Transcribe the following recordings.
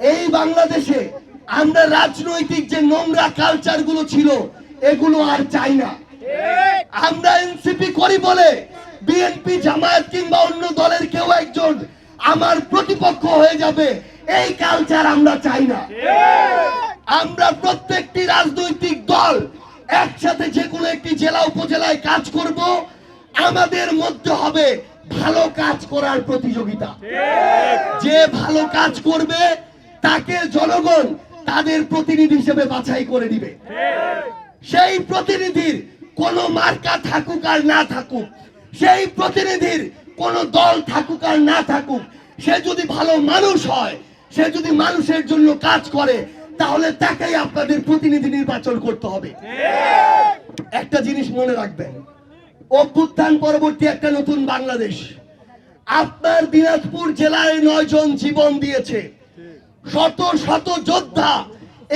এই বাংলাদেশে আমরা রাজনৈতিক যে নোংরা কালচারগুলো ছিল, এগুলো আর চাই না। আমরা এনসিপি করি বলে বিএনপি, জামায়াত কিংবা অন্য দলের কেউ একজন আমার প্রতিপক্ষ হয়ে যাবে, এই কালচার আমরা চাই না। আমরা প্রত্যেকটি রাজনৈতিক দল একসাথে যে কোনো একটি জেলা উপজেলায় কাজ করব, আমাদের মধ্যে হবে ভালো কাজ করার প্রতিযোগিতা। যে ভালো কাজ করবে তাকে জনগণ তাদের প্রতিনিধি হিসেবে বাছাই করে দিবে সেই প্রতিনিধির কোন মার্কা থাকুক আর না থাকুক, সেই প্রতিনিধির কোন দল থাকুক আর না থাকুক, সে যদি ভালো মানুষ হয়, সে যদি মানুষের জন্য কাজ করে, তাহলে তাকেই আপনাদের প্রতিনিধি নির্বাচন করতে হবে। একটা জিনিস মনে রাখবেন, অভ্যুত্থান পরবর্তী একটা নতুন বাংলাদেশ। আপনার দিনাজপুর জেলায় নয় জন জীবন দিয়েছে। শত শত যোদ্ধা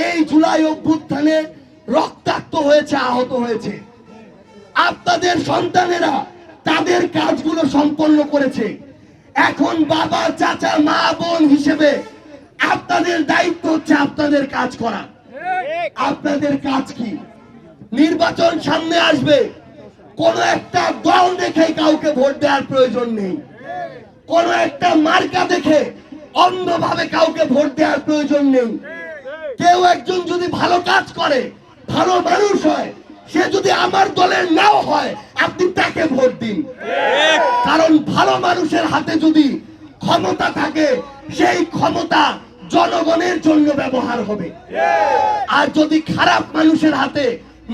এই জুলাই অভ্যুত্থানে রক্তাক্ত হয়েছে, আহত হয়েছে। আপনাদের সন্তানেরা তাদের কাজগুলো সম্পন্ন করেছে। এখন বাবা, চাচা, মা, বোন হিসেবে আপনাদের দায়িত্ব হচ্ছে আপনাদের কাজ করা। আপনাদের কাজ কি? নির্বাচন সামনে আসবে। কোন একটা দল দেখে কাউকে ভোট দেওয়ার প্রয়োজন নেই। কোন একটা মার্কা দেখে অন্ধভাবে কাউকে ভোট দেওয়ার প্রয়োজন নেই। কেউ একজন যদি ভালো কাজ করে, ভালো মানুষ হয়, সে যদি আমার দলের নাও হয়, আপনি তাকে ভোট দিন। কারণ ভালো মানুষের হাতে যদি ক্ষমতা থাকে, সেই ক্ষমতা জনগণের জন্য ব্যবহার হবে। আর যদি খারাপ মানুষের হাতে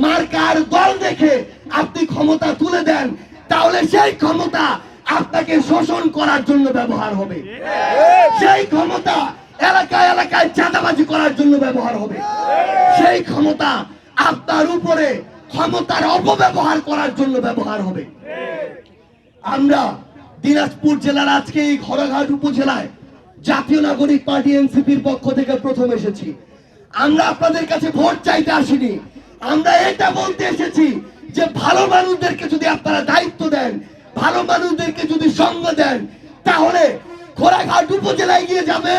মার্কার দল দেখে আপনি ক্ষমতা তুলে দেন, তাহলে সেই ক্ষমতা আপনাকে শোষণ করার জন্য ব্যবহার হবে। সেই ক্ষমতা এলাকায় এলাকায় চাঁদাবাজি করার জন্য ব্যবহার হবে। সেই ক্ষমতা আপনার উপরে ক্ষমতার অপব্যবহার করার জন্য ব্যবহার হবে। আমরা দিনাজপুর জেলার আজকে এই ঘোড়াঘাট উপজেলায় জাতীয় নাগরিক পার্টি এনসিপির পক্ষ থেকে প্রথম এসেছি। আমরা আপনাদের কাছে ভোট চাইতে আসিনি। আমরা এটা বলতে এসেছি যে ভালো মানুষদেরকে যদি আপনারা দায়িত্ব দেন ভালো মানুষদেরকে যদি সঙ্গ দেন, তাহলে ঘোড়াঘাট উপজেলায় গিয়ে যাবে।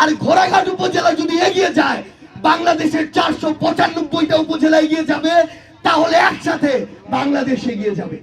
আর ঘোড়াঘাট উপজেলা যদি এগিয়ে যায়, বাংলাদেশের চারশো পঁচানব্বইটা উপজেলায় গিয়ে যাবে, তাহলে একসাথে বাংলাদেশ এগিয়ে যাবে।